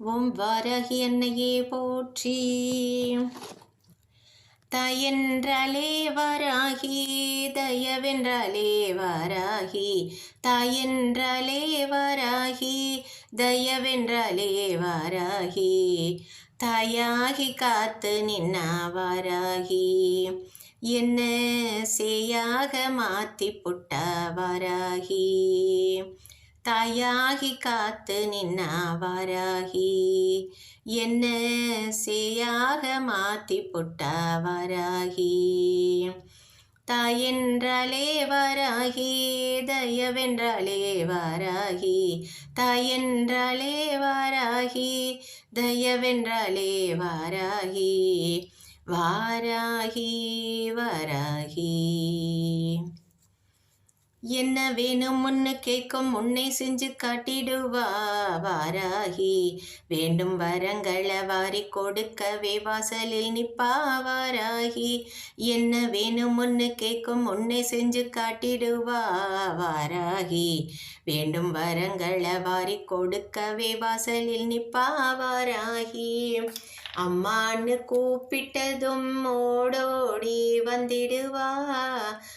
ஓம் வாராகி என்னையே போற்றி. தாயென்றாலே வராகி தயவென்றாலே வராகி தாயென்றாலே வராகி தயவென்றாலே வராகி தாயாகி காத்து நின்னா வராகி. என்ன சேயாக மாத்தி புட்ட வராகி? தாயாகி காத்து நின்னாவாராகி என்ன சேயாக மாத்தி புட்டாவாராகி தாயென்றாலே வாராகி தயவென்றாலே வாராகி. தாயென்றாலே வாராகி தயவென்றாலே வாராகி. வாராகி வாராகி. என்ன வேணும் முன்னு கேட்கும் உன்னை செஞ்சு காட்டிடுவா வாராகி. வேண்டும் வரங்களை வாரி கொடுக்கவே வாசலில் நிப்பா வாராகி. என்ன வேணும் முன்னு கேட்கும் உன்னை செஞ்சு காட்டிடுவா வாராகி. வேண்டும் வரங்களை வாரி கொடுக்கவே வாசலில் நிப்பா வாராகி. அம்மான்னு கூப்பிட்டதும் ஓடோடி வந்திடுவா.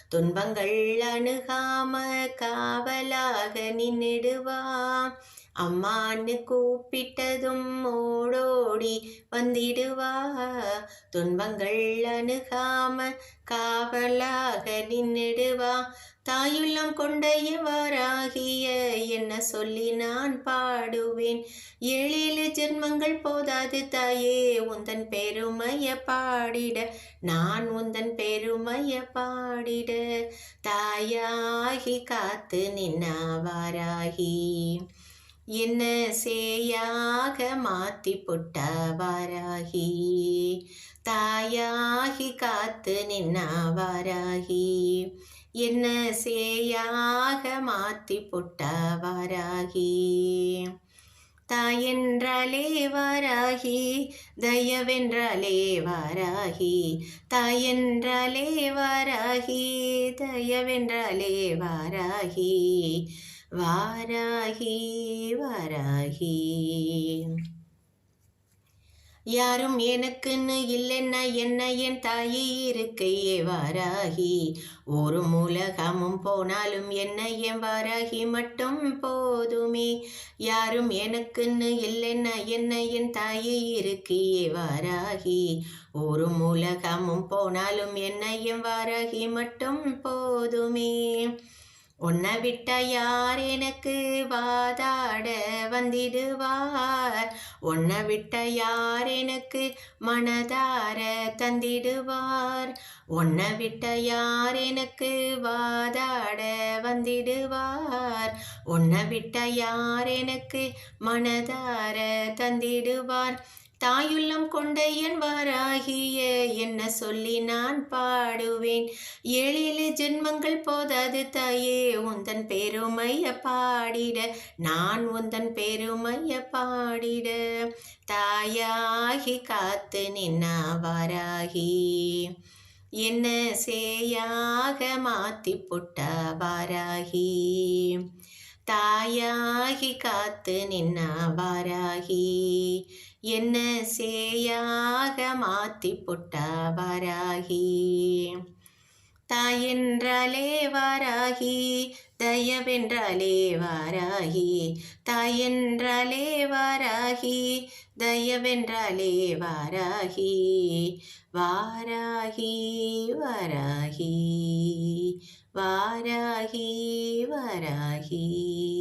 துன்பங்கள் அணுகாம காவலாக நின்னிடுவா. அம்மான்னு கூப்பிட்டதும் ஓடோடி வந்திடுவா. துன்பங்கள் அணுகாம காவலாக நின்னிடுவா. தாயுள்ளம் கொண்ட எவ்வாறாகிய என்ன சொல்லி நான் பாடுவேன்? ஏழேழு ஜென்மங்கள் போதாது தாயே உந்தன் பெருமைய பாடிட. நான் உந்தன் பெருமைய பாடிட. தாயாகி காத்து நின்னாவாராகி. என்ன சேயாக மாத்தி புட்டவாராகி தாயாகி காத்து நின்னாவாராகி. என்ன சேயாக மாத்தி புட்டவாராகி தாயென்றாலே வாராகி தயவென்றாலே வாராகி. தாயென்றாலே வாராகி தயவென்றாலே வாராகி. வாராகி வாராகி. யாரும் எனக்குன்னு இல்லைன்னா என்ன என் தாயி இருக்கையே வாராகி. ஒரு மூலகமும் போனாலும் என்ன என் வாராகி மட்டும் போதுமே. யாரும் எனக்குன்னு இல்லைன்னா என்ன என் தாயி இருக்கையே வாராகி. ஒரு மூலகமும் போனாலும் என்ன என் வாராகி மட்டும் போதுமே. உன்னை விட்டா யார் எனக்கு வாதாட வந்திடுவார்? உன்னை விட்ட யார் எனக்கு மனதார தந்திடுவார்? உன்னை விட்ட யார் எனக்கு வாதாட வந்திடுவார்? உன்னை விட்ட யார் எனக்கு மனதார தந்திடுவார்? தாயுள்ளம் கொண்ட என் வாராகிய என்ன சொல்லி நான் பாடுவேன்? ஏழில் ஜென்மங்கள் போதாது தாயே உந்தன் பெருமைய பாடிட நான் உந்தன் பெருமைய பாடிட. தாயாகி காத்து நின்னா வாராகி என்ன சேயாக மாத்தி புட்ட வாராகி தாயாகி காத்து நின்னா வாராகி என்ன சேயாக மாத்தி புட்டா வாராகி தாயென்றாலே வாராகி தயவென்றாலே வாராகி. தாயென்றாலே வாராகி தயவென்றாலே வாராகி. வாராகி வாராகி வாராகி வாராகி.